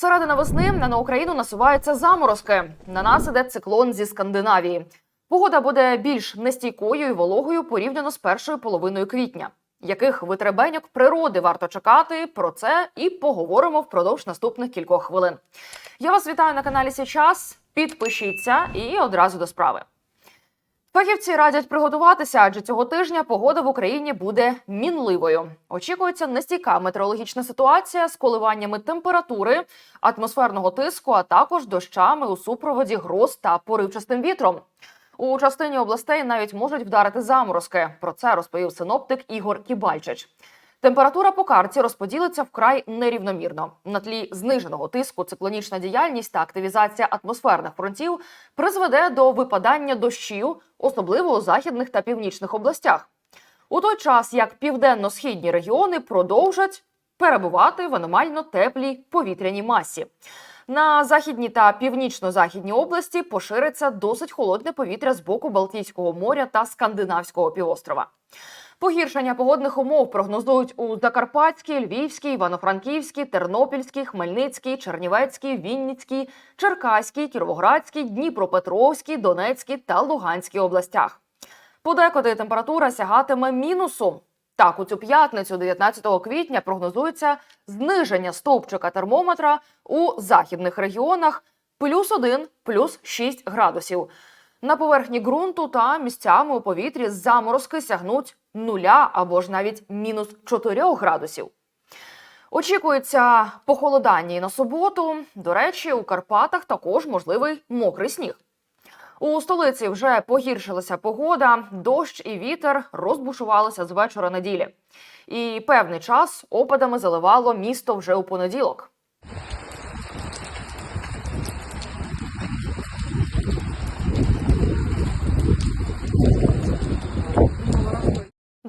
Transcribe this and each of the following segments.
Середина весни на Україну насуваються заморозки. На нас іде циклон зі Скандинавії. Погода буде більш нестійкою і вологою порівняно з першою половиною квітня. Яких витребеньок природи варто чекати? Про це і поговоримо впродовж наступних кількох хвилин. Я вас вітаю на каналі Січас. Підпишіться і одразу до справи. Фахівці радять приготуватися, адже цього тижня погода в Україні буде мінливою. Очікується нестійка метеорологічна ситуація з коливаннями температури, атмосферного тиску, а також дощами у супроводі гроз та поривчастим вітром. У частині областей навіть можуть вдарити заморозки. Про це розповів синоптик Ігор Кібальчич. Температура по карті розподілиться вкрай нерівномірно. На тлі зниженого тиску циклонічна діяльність та активізація атмосферних фронтів призведе до випадання дощів, особливо у західних та північних областях. У той час як південно-східні регіони продовжать перебувати в аномально теплій повітряній масі. На західній та північно-західній області пошириться досить холодне повітря з боку Балтійського моря та Скандинавського півострова. Погіршення погодних умов прогнозують у Закарпатській, Львівській, Івано-Франківській, Тернопільській, Хмельницькій, Чернівецькій, Вінницькій, Черкаській, Кіровоградській, Дніпропетровській, Донецькій та Луганській областях. Подекуди температура сягатиме мінусу. Так, у цю п'ятницю, 19 квітня, прогнозується зниження стовпчика термометра у західних регіонах плюс 1, плюс 6 градусів. На поверхні ґрунту та місцями у повітрі заморозки сягнуть нуля або ж навіть мінус 4 градусів. Очікується похолодання і на суботу. До речі, у Карпатах також можливий мокрий сніг. У столиці вже погіршилася погода, дощ і вітер розбушувалися з вечора неділі. І певний час опадами заливало місто вже у понеділок.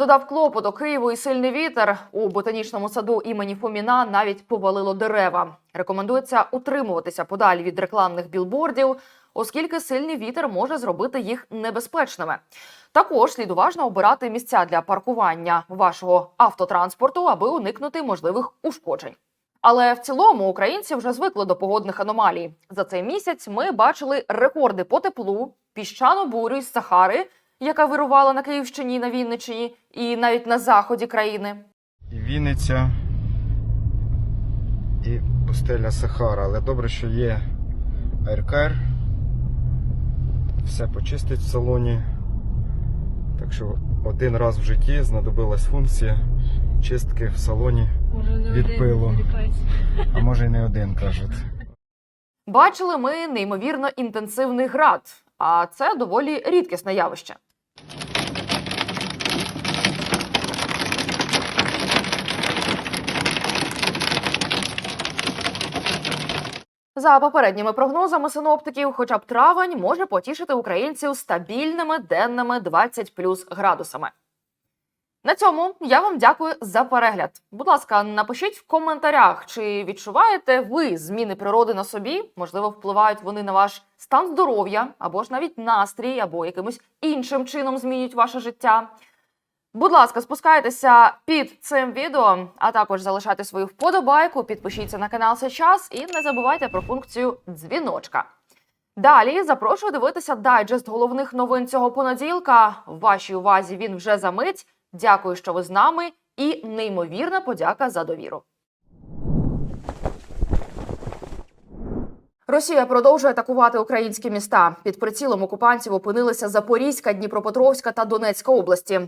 Додав клопоту Києву і сильний вітер у ботанічному саду імені Фоміна навіть повалило дерева. Рекомендується утримуватися подалі від рекламних білбордів, оскільки сильний вітер може зробити їх небезпечними. Також слід уважно обирати місця для паркування вашого автотранспорту, аби уникнути можливих ушкоджень. Але в цілому українці вже звикли до погодних аномалій. За цей місяць ми бачили рекорди по теплу, піщану бурю із Сахари, яка вирувала на Київщині, на Вінниччині і навіть на заході країни. і Вінниця, і пустеля Сахара. Але добре, що є АРКР. Все почистить в салоні. Так що один раз в житті знадобилась функція чистки в салоні, Може, не Від один пилу. а може й не один кажуть. Бачили ми неймовірно інтенсивний град, а це доволі рідкісне явище. За попередніми прогнозами синоптиків, хоча б травень може потішити українців стабільними денними 20 плюс градусами. На цьому я вам дякую за перегляд. Будь ласка, напишіть в коментарях, чи відчуваєте ви зміни природи на собі? Можливо, впливають вони на ваш стан здоров'я, або ж навіть настрій, або якимось іншим чином змінюють ваше життя. Будь ласка, спускайтеся під цим відео, а також залишайте свою вподобайку, підпишіться на канал сейчас і не забувайте про функцію дзвіночка. Далі запрошую дивитися дайджест головних новин цього понеділка. В вашій увазі він вже за мить. Дякую, що ви з нами, і неймовірна подяка за довіру. Росія продовжує атакувати українські міста. Під прицілом окупантів опинилися Запорізька, Дніпропетровська та Донецька області.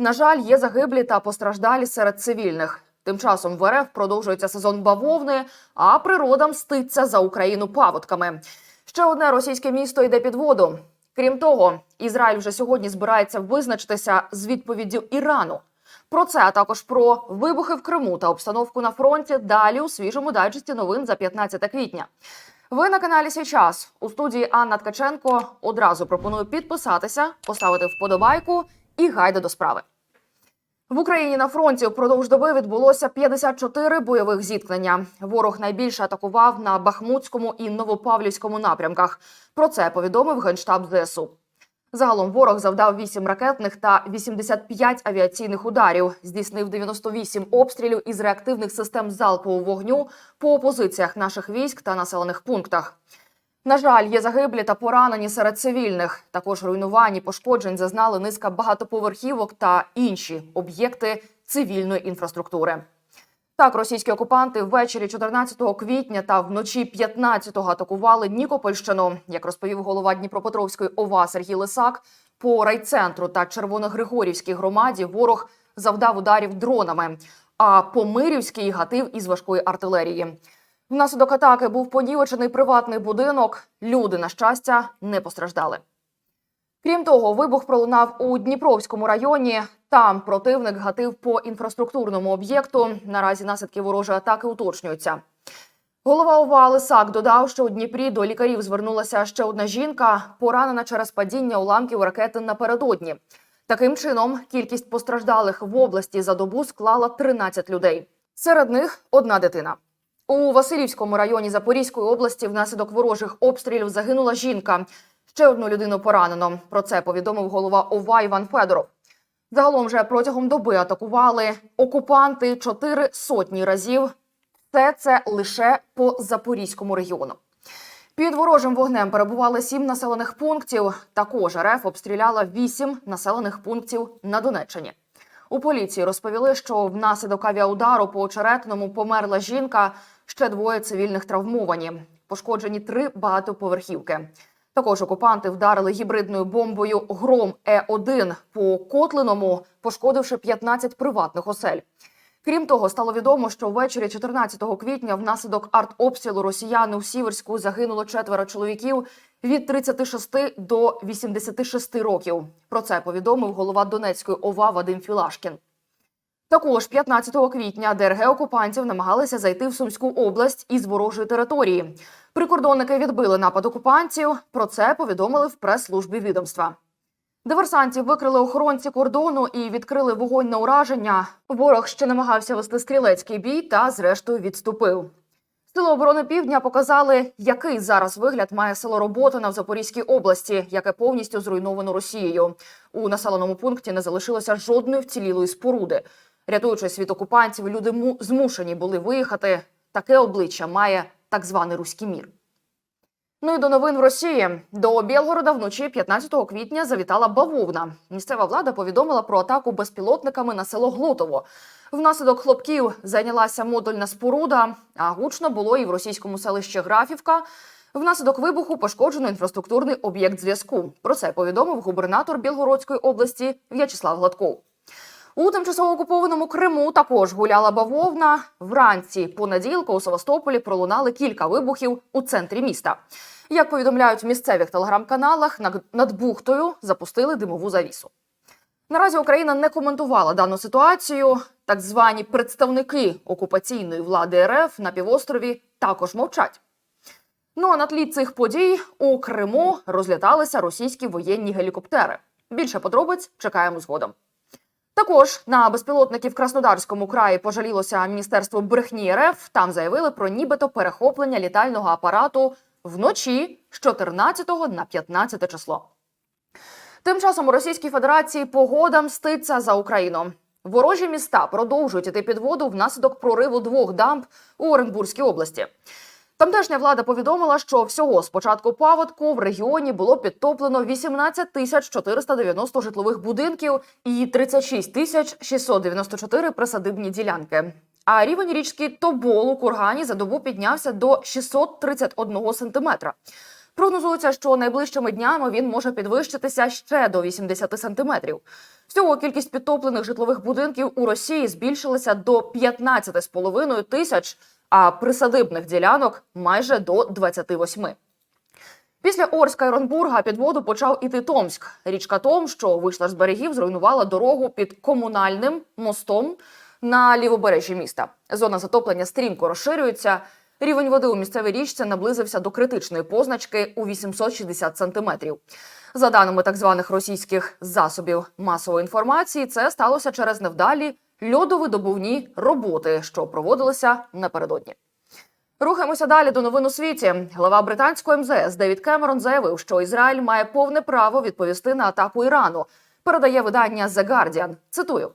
На жаль, є загиблі та постраждалі серед цивільних. Тим часом в РФ продовжується сезон бавовни, а природа мститься за Україну паводками. Ще одне російське місто йде під воду. Крім того, Ізраїль вже сьогодні збирається визначитися з відповіддю Ірану. Про це а також про вибухи в Криму та обстановку на фронті. Далі у свіжому дайджесті новин за 15 квітня. Ви на каналі «Сій час» у студії Анна Ткаченко. Одразу пропоную підписатися, поставити вподобайку і гайда до справи. В Україні на фронті впродовж доби відбулося 54 бойових зіткнення. Ворог найбільше атакував на Бахмутському і Новопавлівському напрямках. Про це повідомив генштаб ЗСУ. Загалом ворог завдав 8 ракетних та 85 авіаційних ударів, здійснив 98 обстрілів із реактивних систем залпового вогню по позиціях наших військ та населених пунктах. На жаль, є загиблі та поранені серед цивільних. Також руйнувань і пошкоджень зазнали низка багатоповерхівок та інші об'єкти цивільної інфраструктури. Так, російські окупанти ввечері 14 квітня та вночі 15-го атакували Нікопольщину. Як розповів голова Дніпропетровської ОВА Сергій Лисак, по райцентру та Червоногригорівській громаді ворог завдав ударів дронами, а по Мирівській гатив із важкої артилерії. Внаслідок атаки був понівечений приватний будинок. Люди, на щастя, не постраждали. Крім того, вибух пролунав у Дніпровському районі. Там противник гатив по інфраструктурному об'єкту. Наразі наслідки ворожої атаки уточнюються. Голова ОВА Лисак додав, що у Дніпрі до лікарів звернулася ще одна жінка, поранена через падіння уламків ракети напередодні. Таким чином, кількість постраждалих в області за добу склала 13 людей. Серед них одна дитина. У Васильівському районі Запорізької області внаслідок ворожих обстрілів загинула жінка. Ще одну людину поранено. Про це повідомив голова ОВА Іван Федоров. Загалом вже протягом доби атакували окупанти чотири сотні разів. Все це лише по Запорізькому регіону. Під ворожим вогнем перебували сім населених пунктів. Також РФ обстріляла вісім населених пунктів на Донеччині. У поліції розповіли, що внаслідок авіаудару по очеретному померла жінка, ще двоє цивільних травмовані. Пошкоджені три багатоповерхівки. Також окупанти вдарили гібридною бомбою Гром Е1 по Котлиному, пошкодивши 15 приватних осель. Крім того, стало відомо, що ввечері 14 квітня внаслідок артобстрілу росіяни у Сіверську загинуло четверо чоловіків від 36 до 86 років. Про це повідомив голова Донецької ОВА Вадим Філашкін. Також 15 квітня ДРГ окупантів намагалися зайти в Сумську область із ворожої території. Прикордонники відбили напад окупантів. Про це повідомили в прес-службі відомства. Диверсантів викрили охоронці кордону і відкрили вогонь на ураження. Ворог ще намагався вести стрілецький бій та, зрештою, відступив. Сили оборони Півдня показали, який зараз вигляд має село Роботина в Запорізькій області, яке повністю зруйновано Росією. У населеному пункті не залишилося жодної вцілілої споруди. Рятуючись від окупантів, люди змушені були виїхати. Таке обличчя має так званий руський мір. Ну і до новин в Росії. До Білгорода вночі 15 квітня завітала бавовна. Місцева влада повідомила про атаку безпілотниками на село Глотово. Внаслідок хлопків зайнялася модульна споруда, а гучно було і в російському селищі Графівка. Внаслідок вибуху пошкоджено інфраструктурний об'єкт зв'язку. Про це повідомив губернатор Білгородської області В'ячеслав Гладков. У тимчасово окупованому Криму також гуляла бавовна. Вранці понеділка у Севастополі пролунали кілька вибухів у центрі міста. Як повідомляють в місцевих телеграм-каналах, над- бухтою запустили димову завісу. Наразі Україна не коментувала дану ситуацію. Так звані представники окупаційної влади РФ на півострові також мовчать. Ну а на тлі цих подій у Криму розліталися російські воєнні гелікоптери. Більше подробиць чекаємо згодом. Також на безпілотники в Краснодарському краї пожалілося міністерство брехні РФ. Там заявили про нібито перехоплення літального апарату вночі з 14 на 15 число. Тим часом у Російській Федерації погода мститься за Україну. Ворожі міста продовжують іти під воду внаслідок прориву двох дамб у Оренбурзькій області. Тамтешня влада повідомила, що всього з початку паводку в регіоні було підтоплено 18 тисяч 490 житлових будинків і 36 тисяч 694 присадибні ділянки. А рівень річки Тобол у Кургані за добу піднявся до 631 сантиметра. Прогнозується, що найближчими днями він може підвищитися ще до 80 сантиметрів. Всього кількість підтоплених житлових будинків у Росії збільшилася до 15,5 тисяч, а присадибних ділянок майже до 28. Після Орська і Ронбурга під воду почав іти Томськ. Річка Том, що вийшла з берегів, зруйнувала дорогу під комунальним мостом на лівобережжі міста. Зона затоплення стрімко розширюється. Рівень води у місцевій річці наблизився до критичної позначки у 860 сантиметрів. За даними так званих російських засобів масової інформації, це сталося через невдалі льодовидобувні роботи, що проводилися напередодні. Рухаємося далі до новин у світі. Глава британського МЗС Девід Кемерон заявив, що Ізраїль має повне право відповісти на атаку Ірану. Передає видання The Guardian. Цитую: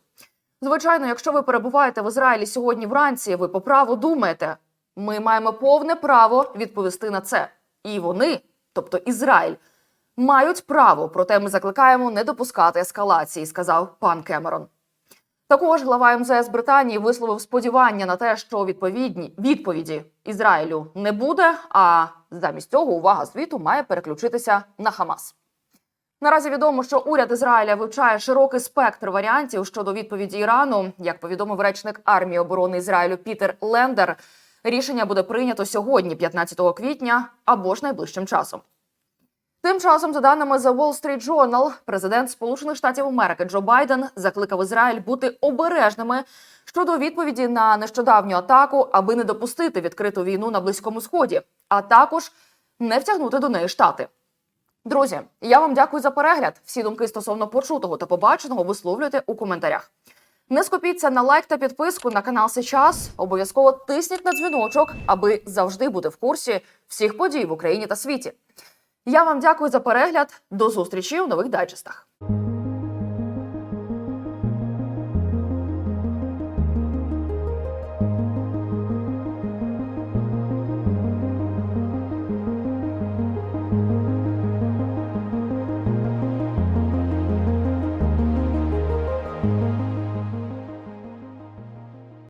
звичайно, якщо ви перебуваєте в Ізраїлі сьогодні вранці, ви по праву думаєте. Ми маємо повне право відповісти на це. І вони, тобто Ізраїль, мають право. Проте ми закликаємо не допускати ескалації, сказав пан Кемерон. Також глава МЗС Британії висловив сподівання на те, що відповідні відповіді Ізраїлю не буде. А замість цього увага світу має переключитися на Хамас. Наразі відомо, що уряд Ізраїля вивчає широкий спектр варіантів щодо відповіді Ірану. Як повідомив речник армії оборони Ізраїлю Пітер Лендер, рішення буде прийнято сьогодні, 15 квітня, або ж найближчим часом. Тим часом, за даними The Wall Street Journal, президент Сполучених Штатів Америки Джо Байден закликав Ізраїль бути обережними щодо відповіді на нещодавню атаку, аби не допустити відкриту війну на близькому сході, а також не втягнути до неї штати. Друзі, я вам дякую за перегляд. Всі думки стосовно почутого та побаченого висловлюйте у коментарях. Не скупіться на лайк та підписку на канал Сейчас. Обов'язково тисніть на дзвіночок, аби завжди бути в курсі всіх подій в Україні та світі. Я вам дякую за перегляд. До зустрічі у нових дайджестах.